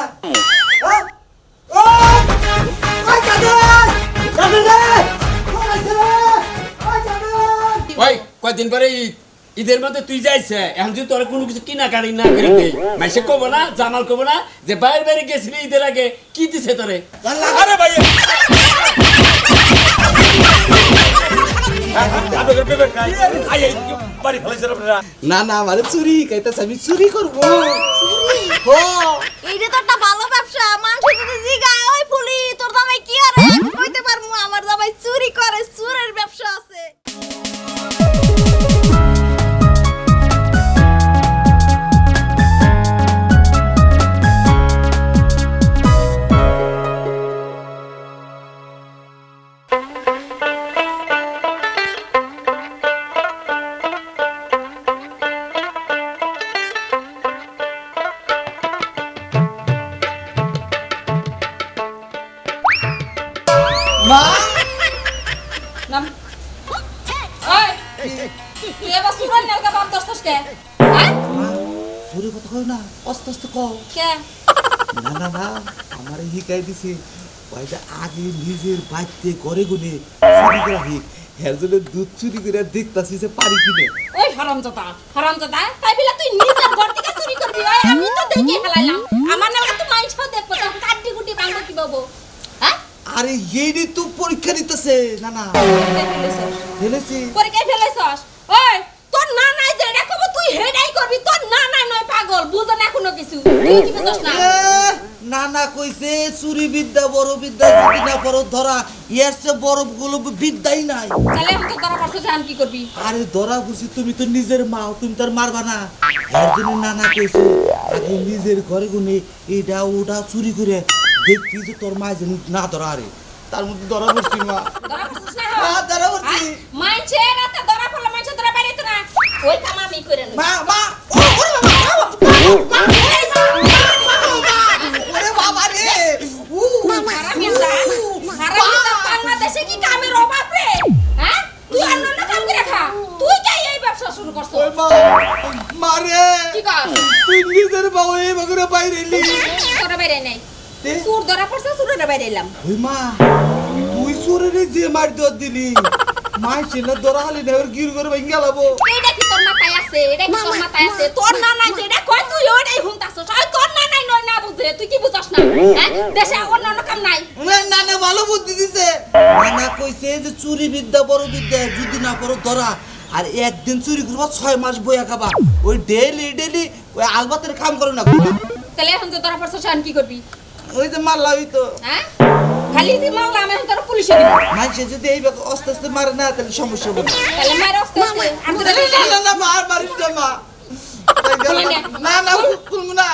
হ্যাঁ? ওই! কয়দিন পরে ঈদের মধ্যে তুই যাইছে এখন যদি তোর কোনো কিছু কিনা কাটি না করে দেই মাইসে কব না জামাল কব না যে বাইরে বাইরে গেছিলি ঈদের আগে কি দিছে তোরে আরে ভাই আই এই বাড়ি ফেলাইছেন আপনারা? না না মানে চুরি খাইতেছে আমি চুরি করব। ও এইটা তো একটা ভালো ব্যবসা। মানুষ যদি জিগায় ওই ফুলি তোর দামে কি আরে আমি কইতে পারমু আমার দামে চুরি করে চুরের কথা কও। কে? না না না আমার শিকাই দিছে ওইটা আগে নিজের বাড়িতে করে গুনে চুরি করা হিক এর জন্য দুধ চুরি করে দেখতাছি যে পারি কিনে। ওই হারামজাদা হারামজাদা তাই বিলা তুই নিজের ঘর থেকে চুরি করবি? ওই আমি তো দেখে হেলাইলাম আমার নামে তো মাইছও দেখব তো কাটি কুটি ভাঙবো কি বাবু হ্যাঁ? আরে এইটি তো পরীক্ষা নিতেছে না না। ফেলেছি। পরীক্ষায় ফেলেছস? ওই তোর না নাই যে এটা কব তুই হেডাই করবি? তোর না নয় পাগল বুঝো না কোনো কিছু। তুই কি বুঝছ না? এ, না না কইছে চুরি বিদ্যা বড় বিদ্যা যদি না ধরা ইয়ার বড়গুলো বিদ্যাই নাই। তাহলে আমি তো জান কি করবি? আরে ধরা বুঝছি তুমি তো নিজের মা তুমি তার মারবা না। এর জন্য নানা কইছে আগে নিজের ঘরে গুনে এটা ওটা চুরি করে দেখছি যে তোর মা যেন না ধরা আরে। তার মধ্যে ধরা পড়ছি মা। ধরা পড়ছিস না? হ্যাঁ, ধরা পড়ছি। মাইছে রাতে ওই কাম আমি করে নেব মা মা ওরে বাবা, ওরে বাবা রে উ, হারামিন্দা হারামিন্দা বাংলাদেশে কি কামের অভাব রে হ্যাঁ তুই অন্য অন্য কাম করে খা তুই কে এই ব্যবসা শুরু করছ ওই মা মারে কি কর তুই নিজের বাবা এই বগরে বাইরে এলি তোরা বাইরে নেই? সুর ধরা পড়ছে সুরের বাইরে এলাম ওই মা তুই সুরের যে মার দর দিলি মাই চেনা ধরা হালি না গির করে ভাঙ্গা লাবো এইটা কি তোর মাথায় আছে এটা কি তোর মাথায় আছে। তোর না নাই যে এটা কই তুই? ওটাই হুনতাছস ওই তোর না নাই নয় না বুঝে। তুই কি বুঝছস না? হ্যাঁ? দেশে অন্য অন্য কাম নাই। নানা ভালো বুদ্ধি দিছে। নানা কইছে যে চুরি বিদ্যা বড় বিদ্যা যদি না করো ধরা। আর একদিন চুরি করবা ছয় মাস বইয়া খাবা। ওই ডেইলি ডেইলি ওই আলবাতের কাম করো না তাহলে এখন তো ধরা পড়ছস কি করবি? ওই যে মারলা ওই তো। হ্যাঁ? খালি তুই মারলা আমি এখন তোর পুলিশে দিব মানুষে যদি এই আস্তে আস্তে মারে না তাহলে সমস্যা হবে তাহলে আস্তে আস্তে আমি তো না না না মার মারিস না মা না না না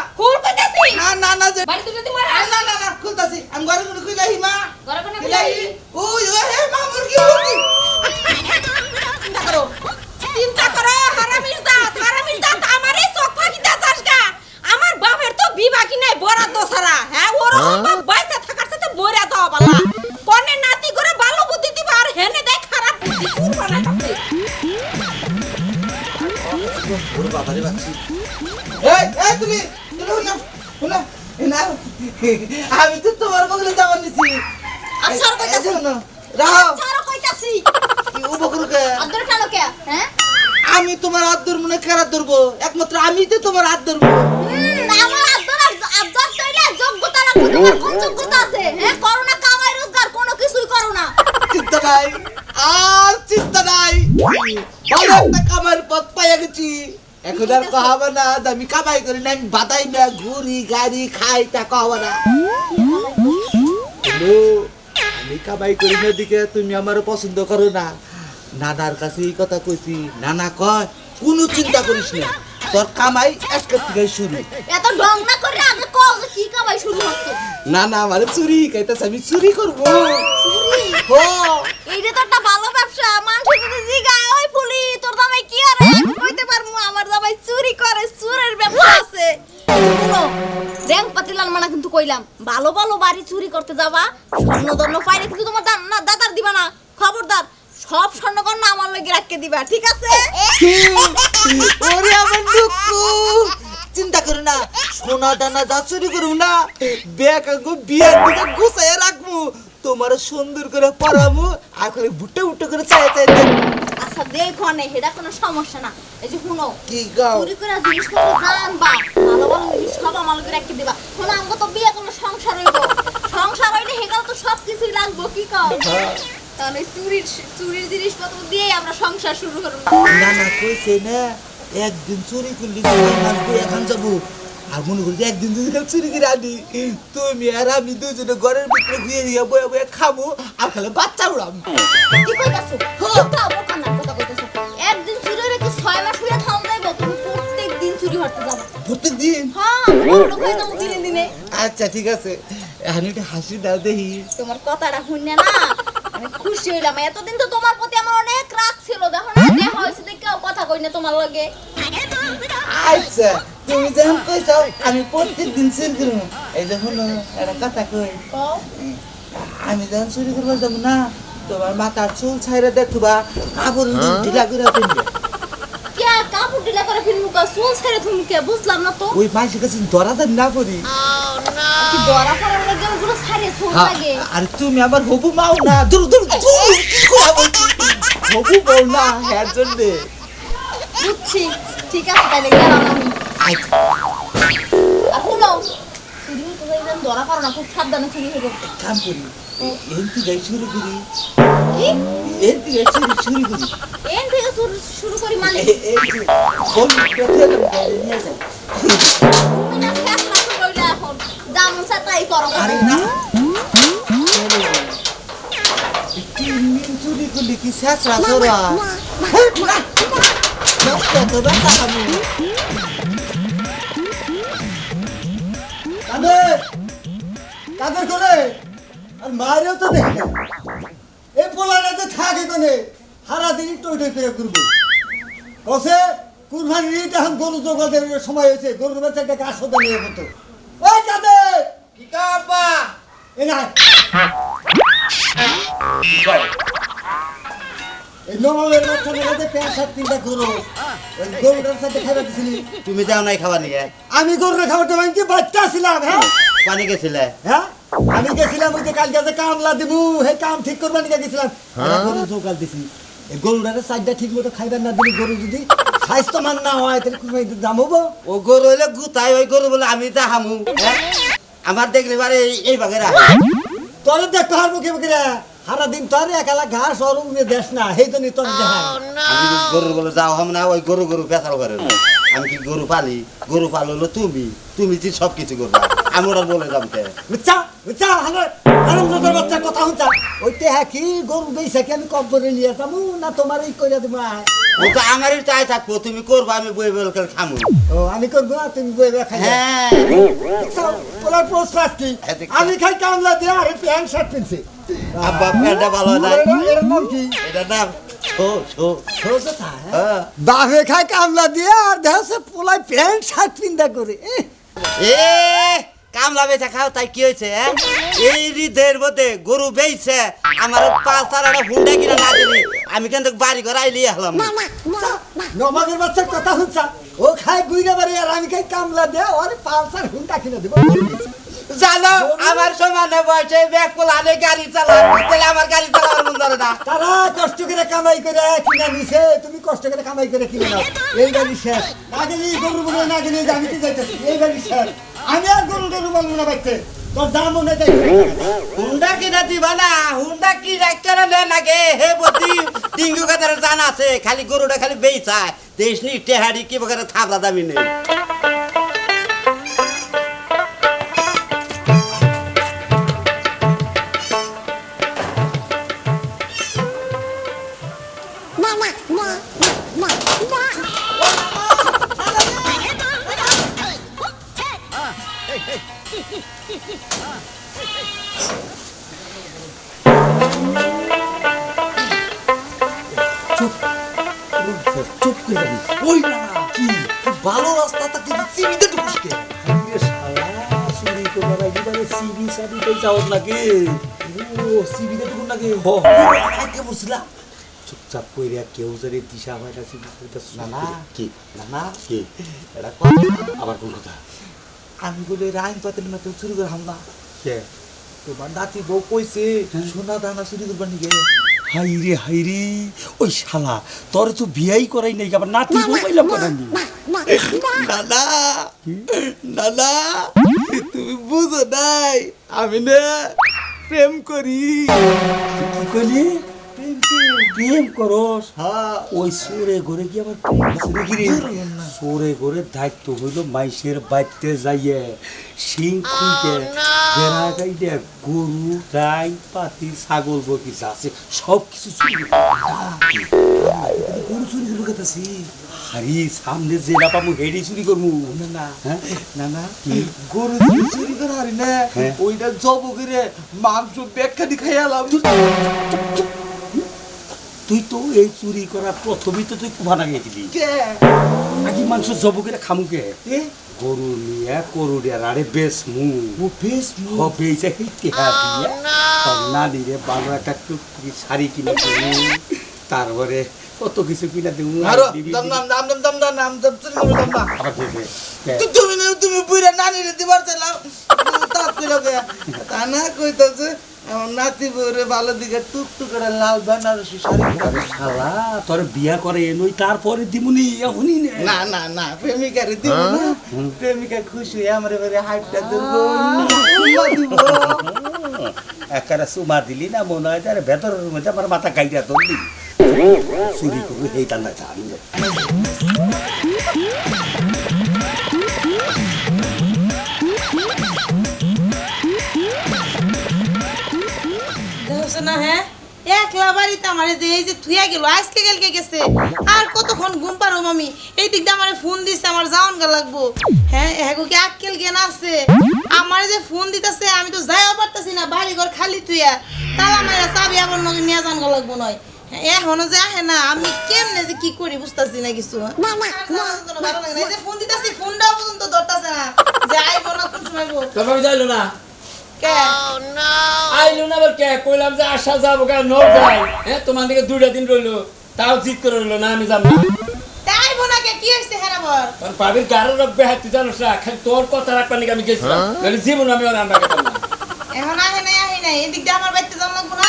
না না না যে বাড়িতে যদি মার না না না খুলতাছি আমি ঘরে মনে খুইলাহি মা ঘরে কোনো খুইলাহি ওই ওই হে মা মুরগি মুরগি চিন্তা করো চিন্তা করো হারামির জাত হারামির জাত আমারে চোখ ফাঁকি দাস গা আমার বাপের তো বিবাহ কি নাই বরাদ্দ ছাড়া হ্যাঁ ওর বাপ বাইসা থাকার সাথে মরে যাওয়া বালা। কনে নাতি করে ভালো বুদ্ধি দিবা আর হেনে খারাপ বুদ্ধি ওরে বাচ্চি এই এই তুমি তুমি না না না আমি তো তোমার বগলে যাবার নিছি। আচ্ছা, কইতাছি। রাও। ছাড়ো কইতাছি। উপকরকে? আদর কে হ্যাঁ? আমি তোমার হাত ধরবো না কারা ধরবো একমাত্র আমি তো তোমার হাত ধরবো হুম, আমার আদর আদর তৈলে যোগ্যতা রাখো তোমার কোন যোগ্যতা আছে হ্যাঁ? করো না কামাই রোজগার কোনো কিছুই করো না। চিন্তা নাই আর চিন্তা নাই। ভালো একটা কামার পথ পাইয়া গেছি। এখন আর কহাবে না আমি কামাই করি না আমি বাদাই না ঘুরি গাড়ি খাই তা কহাবে না। আমি কামাই করি না দিকে তুমি আমার পছন্দ করো না। নানার কাছে এই কথা কইছি। নানা কয় কোনো চিন্তা করিস না। তোর কামাই আজকের থেকে শুরু। এত ঢং না করে আগে কি কামাই শুরু হচ্ছে। না না আমার চুরি আমি চুরি করব। চুরি? হো। এইটা তো একটা ভালো ব্যবসা মানুষ যদি জিগায় ওই ফুলি তোর কি আরে কইতে পারমু আমার চুরি করে চুরের ব্যবসা আছে। র্যাঙ্ক পাতিলাল মানা কিন্তু কইলাম ভালো ভালো বাড়ি চুরি করতে যাবা স্বর্ণ দন্য পাইলে কিন্তু তোমার না দাদার দিবা না। খবরদার সব স্বর্ণকন্যা আমার লগে রাখকে দিবা ঠিক আছে ওরে আমার দুঃখ চিন্তা করো না সোনা দানা যা চুরি করব না ব্যাগ বিয়ার দিকে গুছাই রাখব। তোমার সুন্দর করে আর করে চাই চাই আচ্ছা দেখো নে কোনো সমস্যা না। এই যে শুনো কি গাও? চুরি করে জিনিসপত্র জানবা ভালো ভালো জিনিস সব আমার করে রেখে দিবা। শোনো আমাকে তো বিয়ে কোনো সংসার হইব। সংসার হইলে হেগাল তো সব কিছুই লাগবো কি কও? তাহলে চুরির চুরির জিনিসপত্র দিয়েই আমরা সংসার শুরু করব। না না কইছে না একদিন চুরি করলি এখন যাব। আর মনে করি একদিন যদি চুরি করে আনি। তুমি আর আমি দুজনে ঘরের ভিতরে ঘুরে দিয়ে বয়ে বয়ে খাব আর খালে বাচ্চা উড়াম। কি কইতাছো? কথা বোকা কথা কইতাছো। একদিন চুরি হলে কি ছয় মাস হইয়া থাম যাইবো? তুমি প্রত্যেক দিন চুরি করতে যাবা। প্রত্যেক দিন? হ্যাঁ বড় হয়ে যাব দিনে দিনে। আচ্ছা ঠিক আছে। এখন একটু হাসি দাও দেখি। তোমার কথাটা শুনে না আমি খুশি হইলাম। এতদিন তো তোমার প্রতি আমার অনেক রাগ ছিল। দেখো না দেখা হয়েছে কথা কই না তোমার লগে। আচ্ছা তুমি যখন কইছো আমি প্রত্যেক দিন চুরি করব এই যখন একটা কথা কই। আমি যখন চুরি করব যাব না তোমার মাথার চুল ছাইরে দেখবা কাপড় ঢিলা করে পিনবে কে কাপড় ঢিলা করে ফিল্ম চুল ছেড়ে তুমি কে? বুঝলাম না তো। ওই মাসের কাছে ধরা দেন না পড়ি কি দরা পড়ার লাগে ওগুলো ছাড়িয়ে থোর লাগে। আর তুমি আমার হবু মাও না। দূর দূর দূর কি করা বলছি হবু বল না হ্যার জন্য। বুঝছি। ঠিক আছে তাহলে গেলাম আমি শুনো চুরি তো যাইবেন ধরা পারো না খুব সাবধানে চুরি হয়ে করতে কাম করি এনতি গাই শুরু করি। এনতি গাই শুরু শুরু করি। এন থেকে শুরু শুরু করি মানে? ফোন পেতে গেলাম গাড়ি নিয়ে যাই না এখন। তাই করো। আরে না। চুরি করলি কি শেষ রাসরা কত ব্যথা আমি কাদের কাদের করে আর মারেও তো দেখে না। এই তো থাকে কোনে সারা দিন টই টই করে ঘুরবো কসে কুরবানির ঈদ এখন গরু জোগাদের সময় হয়েছে গরুর বাচ্চাটা গাছ হতে নিয়ে মতো ওই কাদের কি কাপা এ না বাচ্চা তিনটা গরু ওই গরুটার সাথে খাইবা দিছিলি। তুমি যাও নাই খাবার নিয়ে। আমি গরুর খাবার দেবেন কি বাচ্চা ছিলাম হ্যাঁ? পানি গেছিলে? হ্যাঁ? আমি গেছিলাম ওই যে কালকে যে কামলা দিবু হে কাম ঠিক করবার নিয়ে গেছিলাম। একটা গরু দিছি। এই গরুটারে সাইডটা ঠিক মতো খাইবার না দিলি গরু যদি স্বাস্থ্যমান না হয় তাহলে দাম হব? ও গরু হইলে গুতাই ওই গরু বলে আমি তা হামু হ্যাঁ? আমার দেখলে বারে এই- বাগের তোর দেখতে হার মুখে মুখে সারা দিন তোর একালা ঘাস ওর উমনে দেশ না সেই তোর দেখা আমি গরুর বলে যাও হাম না ওই গরু গরু পেশাল করে। আমি কি গরু পালি? গরু পালো হলো তুমি। তুমি যে সব কিছু করবা। আমি ওরা বলে যামতে বুঝছা বুঝছা হালে আরাম তোর বাচ্চা কথা হুঁচা ওইতে হ্যাঁ কি? গরু বেইছে কি? আমি কম করে নিয়ে যাব না তোমার এই করে দেবো। ও তো আমারই চাই থাকব। তুমি করবা আমি বই বই করে খামু। ও আমি করব তুমি বই খাই হ্যাঁ। কি কি? আমি খাই কামলা দিয়ে আরে প্যান্ট শার্ট পিনছি। আব্বা প্যান্টটা ভালো না। এর নাম কি? এটা নাম ছো ছো ছোট কথা, হ্যাঁ? হ্যাঁ। বাপে খায় কামলা দিয়ে আর দেখছে পোলাই প্যান্ট শার্ট পিন্দা করে। এহ, এ কামলা বেচা খাও তাই কি হয়েছে হ্যাঁ? এই হৃদের মধ্যে গরু বেইছে আমার পাঁচ হুন্ডা কিনা না দিলি আমি কিন্তু বাড়ি ঘর আইলি হলাম। নবাবের বাচ্চার কথা শুনছা? ও খায় গুইরা বাড়ি আর আমি খাই কামলা দিয়ে ওর পালসার হুন্ডা কিনে দেবো। জানো আমার সমানে বয়সে ব্যাগ পোলানে গাড়ি চালা তাহলে আমার গাড়ি চালাবার মন ধরে না। তারা কষ্ট করে কামাই করে কিনা নিছে তুমি কষ্ট করে কামাই করে কিনে নাও। এই গাড়ি শেষ। না গেলি গরু বলে না গেলি আমি তো যাইতেছি এই গাড়ি শেষ। আমি আর গরু গরু বলব না বাইতে। তোর দাম মনে চাই। হুন্ডা কিনা দিবা না হুন্ডা কি রাখ করে নেন আগে হে বতি জানা আছে খালি গরুটা খালি বেইছায় দেশ নি টেহারি কি বকারে থাবলা দামি নেই। চুপচাপ কইরা কেউ যদি দিশা হয় না না না কি না না কি? এটা আবার কোন কথা? আমি বলে রাইন পাতেন না তো চুরি করে হামলা। কে? তোমার নাতি বউ কইছে সোনা দানা চুরি করবার নিকে হাইরে হাইরে ওই শালা তোর তো বিয়াই করাই নাই আবার নাতি বউ পাইলাম কথা নি নানা। নানা তুমি বুঝো নাই আমি না প্রেম করি। কি কইলি? প্রেম করস ওই সোরে ঘরে কি আবার সোরে ঘরে দায়িত্ব হইল মাইসের বাইতে যাইয়ে। খুঁজে বেড়া গাইডে গরু গাই পাতি ছাগল বগিচা আছে সব কিছু চুরি গরু চুরি করব কেতাছি হারি সামনে যে না পাবো হেডি চুরি করব না না হ্যাঁ? না না গরু চুরি করে হারি না হ্যাঁ। ওইটা জব করে মাংস ব্যাখ্যানি খাইয়ালাম তুই তো এই চুরি করা প্রথমেই তো তুই কুভা লাগিয়ে দিলি। আগে মাংস জব করে খামুকে এ গরু নিয়ে দিয়ে আরে বেশ মু। ও বেশ এই যে এই টেহা দিয়ে। তোর নানি রে ভালো একটা টুকরি শাড়ি কিনে দেবো। তারপরে কত কিছু কিনে দেবো। আরও দাম দাম দাম দাম দাম দাম দাম দাম চুরি করব দাম দাম। আবার তুমি তুমি বুইরা নানি রে দিবার কে? তা না কইতাছে। আমার নাতি বউরে ভালো দিকে টুক টুক করে লাল বেনারসি শাড়ি পরে। শালা তোর বিয়া করে তারপরে দিমুনি এখনই নে। না না না প্রেমিকারে দিব না প্রেমিকা খুশি হয়ে আমার এবারে হাইটটা দেবো দিব। একারা সুমা দিলি না মনে হয় আরে ভেতরের মধ্যে আমার মাথা গাইটা ধরলি। চুরি করব এই টান্না জানি না। না হ্যাঁ? একলা বাড়িতে আমার যে এই যে থুয়া গেল আজকে কালকে গেছে। আর কতক্ষণ ঘুম পারো মামি? এই দিক দিয়ে আমার ফোন দিছে আমার যাওন গা লাগবো। হ্যাঁ হ্যাগো কি আক্কেল জ্ঞান আছে? আমার যে ফোন দিতেছে আমি তো যাইও পারতেছি না বাড়ি ঘর খালি তুইয়া তালা মাইরা চাবি আবার নগে নিয়ে যান গা লাগবো নয়। হ্যাঁ, এখনও যে আহে না আমি কেমনে যে কি করি বুঝতাছি না কিছু কোনো ভালো লাগে না। এই যে ফোন দিতেছি ফোনটাও পর্যন্ত ধরতাছে না। যে আইবো না কোন সময় যাইলো না। আইলো না আবার কে? কইলাম যে আসা যাব কে নোট যাই। হ্যাঁ তোমার দিকে দুইটা দিন রইল। তাও জিত করে রইল না আমি যাব তাই আইবো কি হয়েছে তোর পাবির গাড়ির রব্বে হাতি জানোস না খালি তোর কথা রাখবার নাকি আমি গেছিলাম। নাহলে জীবন আমি আর গেতাম এখন আহে নাই আহে নাই। এদিক দিয়ে আমার বাড়িতে যাওয়া না?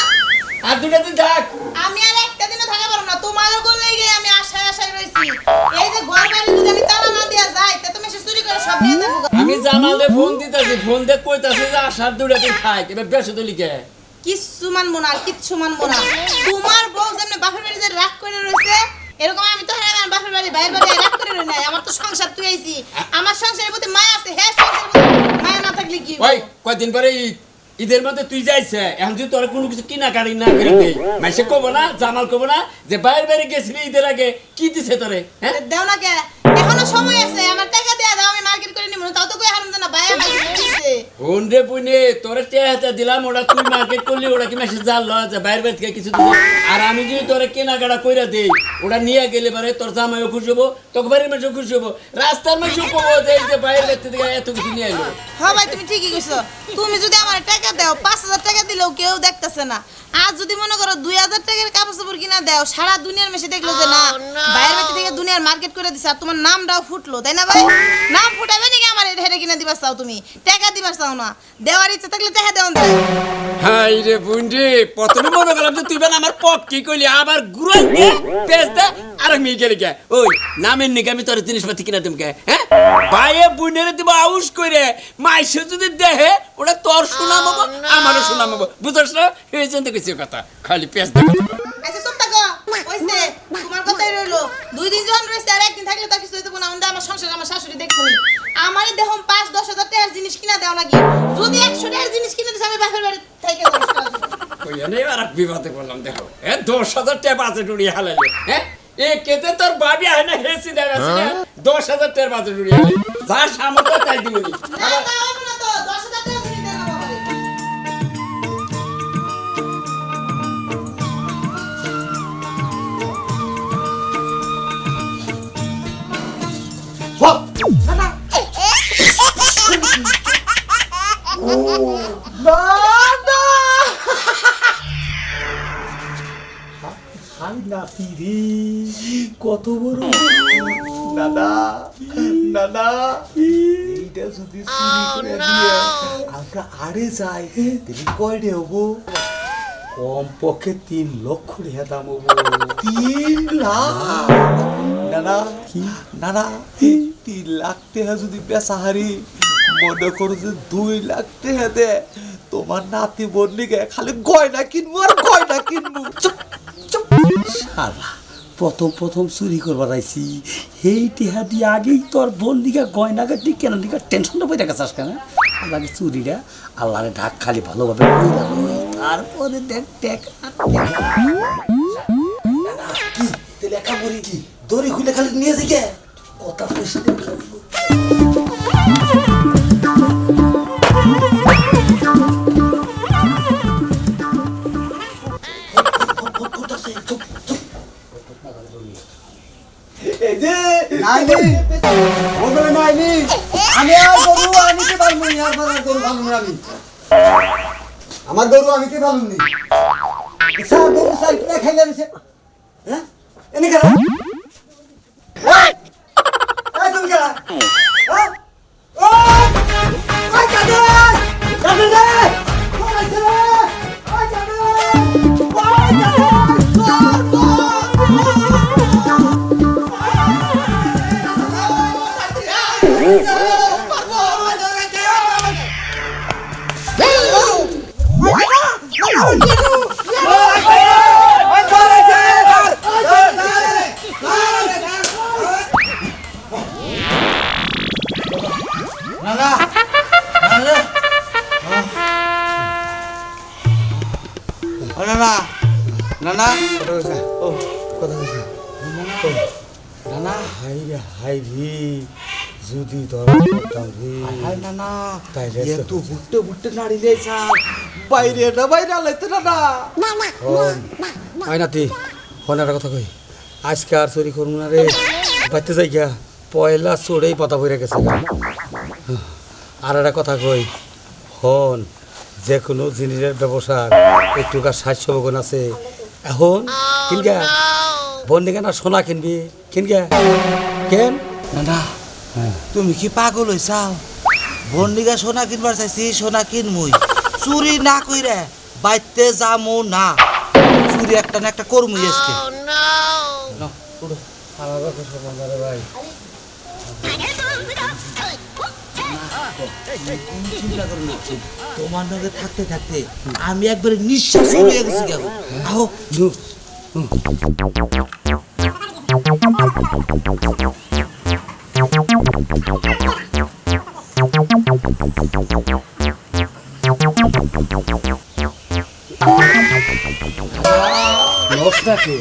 আর দুইটা দিন থাক। আমি আর একটা দিনও থাকা পারব না। তোমার গোলে গিয়ে আমি আশায় আশায় রয়েছি এই যে ঘর বাড়ি যদি আমি তালা না দেওয়া যায় তা তুমি এসে চুরি করে সব নিয়ে যাব আমি জানালে ফোন দিতেছি ফোন দিয়ে কইতাছি যে আসার দুইটা দিন খাই এবার বেশি তো লিখে। কিচ্ছু মানবো না আর কিচ্ছু মানবো না। তোমার বউ যেমনি বাপের বাড়ি যে রাগ করে রয়েছে এরকম আমি তো হ্যাঁ আমার বাপের বাড়ি বাইরের বাড়ি রাগ করে রই নাই। আমার তো সংসার তুই আইছি আমার সংসারের প্রতি মায়া আছে হ্যাঁ সংসারের প্রতি মায়া না থাকলে কি ওই কয়দিন পরে ঈদ। ঈদের মধ্যে তুই যাইছে এখন যদি তোর কোনো কিছু কিনা কাটি না করে দেই মাইসে কব না জামাল কব না যে বাইরে বাইরে গেছিলি ঈদের আগে কি দিছে তোরে হ্যাঁ? দেও না কে এখনও সময় আছে আমার টাকা দেয়া দাও করে নিব তাও তো কই হারাম জানা ভাই আমার দিছে। রে পুনে তোরে টেহাতে দিলাম ওটা তুই মার্কেট করলি ওটা কি মেসেজ জানলো যে বাইরে বাইরে থেকে কিছু দিছে আর আমি যদি তোরে কেনাকাটা কইরা দেই ওটা নিয়ে গেলে পারে তোর জামাইও খুশি হব তোকে বাড়ির মানুষও খুশি হব রাস্তার মানুষও কবো যে এই যে বাইরে বাইরে থেকে এত কিছু নিয়ে এলো। হ্যাঁ ভাই তুমি ঠিকই কইছো। তুমি যদি আমার টাকা দাও পাঁচ হাজার টাকা দিলেও কেউ দেখতেছে না। আর যদি মনে করো দুই হাজার টাকার কাপড় চাপড় কিনা দাও সারা দুনিয়ার মেসে দেখল যে না বাইরের বাড়ি থেকে দুনিয়ার মার্কেট করে দিছে আর তোমার নামটাও ফুটলো তাই না ভাই? নাম ফুটাবে নাকি আমার এটা হেরে কিনা দিবার চাও তুমি? টাকা দিবার চাও না। দেওয়ার ইচ্ছা থাকলে টাকা দেওয়া যায়। হাই রে বুন্ডি প্রথমে মনে করলাম যে তুই আমার পক কি কইলি আবার গুড়াই দে পেস দে আর আমি গেলে গে ওই নামের নিকে আমি তোর জিনিসপাতি কিনা দেব গে হ্যাঁ? বাইয়ে বুনের দিব আউস করে মাইসে যদি দেহে ওটা তোর শোনাম হব আমারও শোনাম হব। বুঝছ না? এই জন্য কিছু কথা খালি দে। আচ্ছা চুপ থাকো। তোমার কথাই রইল। দুই দিন যখন রয়েছে আর একদিন থাকলে তো কিছু হইতে না। আমার সংসার আমার শাশুড়ি দেখবনি আমারই দেখুন পাঁচ দশ হাজার টাকার জিনিস কিনা দেওয়া নাকি যদি একশো টাকার জিনিস কিনে দিছে আমি বাপের বাড়ি থেকে বিপদে পড়লাম দেখো এ দশ হাজার টাকা বাজে ডুড়িয়ে হালাইলো হ্যাঁ? এ কেতে তোর বাবি হয় না হেসি দেয় দশ হাজার টাকা বাজে ডুড়িয়ে যা সামর্থ্য তাই দিবনি না, না না নাতি রে কত বড় দাদা দাদা এইটা যদি চুরি করে দিয়ে আমরা আড়ে যাই তাহলে কয় রে হব? কম পক্ষে তিন লক্ষ রেহা দাম হব। তিন লাখ? দাদা দাদা তিন লাখ টাকা যদি বেচা হারি মনে করো যে দুই লাখ টাকা দে। তোমার নাতি বন্দিকে খালি গয়না কিনবো আর গয়না কিনবো। চুপ প্রথম প্রথম চুরি করবার আইছি। এই টিহা দিয়ে আগেই তোর বোন দিঘা গয়না কেন দিঘা টেনশনটা বই দেখাচ্ছিস কেন? আগে চুরিটা? আল্লাহরে ঢাক খালি ভালোভাবে। তারপরে দেখ কি তাহলে করি কি? দড়ি খুলে খালি নিয়ে গে কথা কইছি আমি আর গরু আনিতে পারব আর বাজার গরু ভালো আমি। আমার গরু না গরু আমি হ্যাঁ? এনে কেন এই! এই তুমি কেন হ্যাঁ? ওই ওই কাদে কাদে রে? ওই কাদে ওই নানা নানা ও নানা নানা ও কথা কইছে নানা হাই রে হাই রে যদি ধরা রে। তাইলে তো- তো বুট্টে বুট্টে নাড়ি লেছা বাইরে না আয় নাতি কথা কই। আজকে আর চুরি করব না রে। বাইতে যাই গা পয়লা চড়েই পাতা বইরে গেছে গা। আর একটা কথা কই। হন যে কোনো জিনিসের ব্যবসার একটুকার সাহায্য বগন আছে এখন কিনগা? বন্দি কেন সোনা কিনবি? কিনগা? কেন? নানা তুমি কি পাগল হইছাও বন্ডিগা সোনা কিনবার চাইছি সোনা কিনমুই। চুরি না কইরে বাইতে যামু না। চুরি একটা না একটা করমুই আজকে। তোমার নগে থাকতে থাকতে আমি একবারে নিঃশ্বাস হয়ে গেছি কেন আহো নু নষ্টা কে?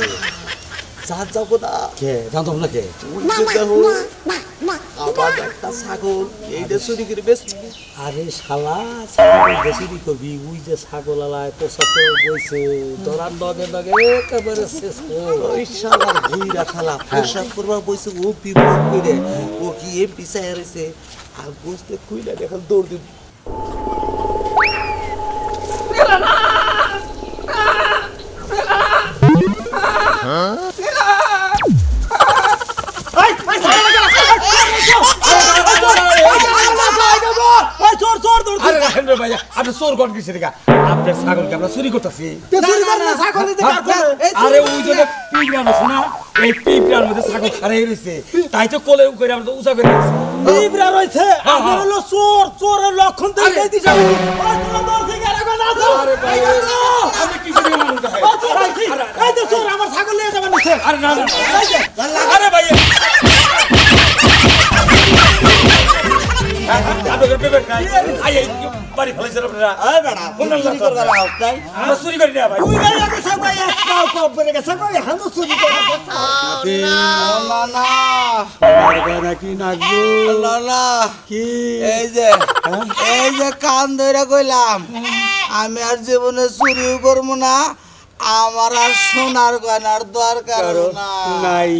যা যাব না কে? জানতাম না কে আবার একটা ছাগল। এইটা চুরি করে বেশ আরে শালা ছাগল বেশি কবি উই যে ছাগল আলায় পোশাক বইছে ধরার লগে লগে একেবারে শেষ। ওই শালার ঘুইরা রাখালা পোশাক করবার বইছে ও বিপদ করে ও কি এম পিছায় রয়েছে আর বসতে খুইলা দেখাল দৌড় দিব। চোর কোন কিসে দেখা? আপনার ছাগলকে আমরা চুরি করতেছি। আরে ওই যে পিঁপড়ান আছে না এই পিঁপড়ার মধ্যে ছাগল খারাই রয়েছে তাই তো কোলে করে আমরা তো উঁচা করে রাখছি। পিঁপড়া রয়েছে আপনার হলো চোর চোরের লক্ষণ তো দর থেকে আরে না তো আরে ভাই, আপনি কিসের দিকে মানুষ? এই তো চোর আমার ছাগল নিয়ে যাবেন আরে না। আরে ভাই। আপনাদের পেপে খাই আই এই বাড়ি ফেলাইছেন আপনারা আরে বেড়া কোন চুরি আমরা চুরি করি না ভাই তুই গাড়ি আগে সাবাই কাউ কপ করে গেছে কই হানো চুরি করে নাকি নাগবো লালা কি এই যে এই যে কান ধরে কইলাম আমি আর জীবনে চুরিও করব না আমার আর সোনার গয়নার দরকার নাই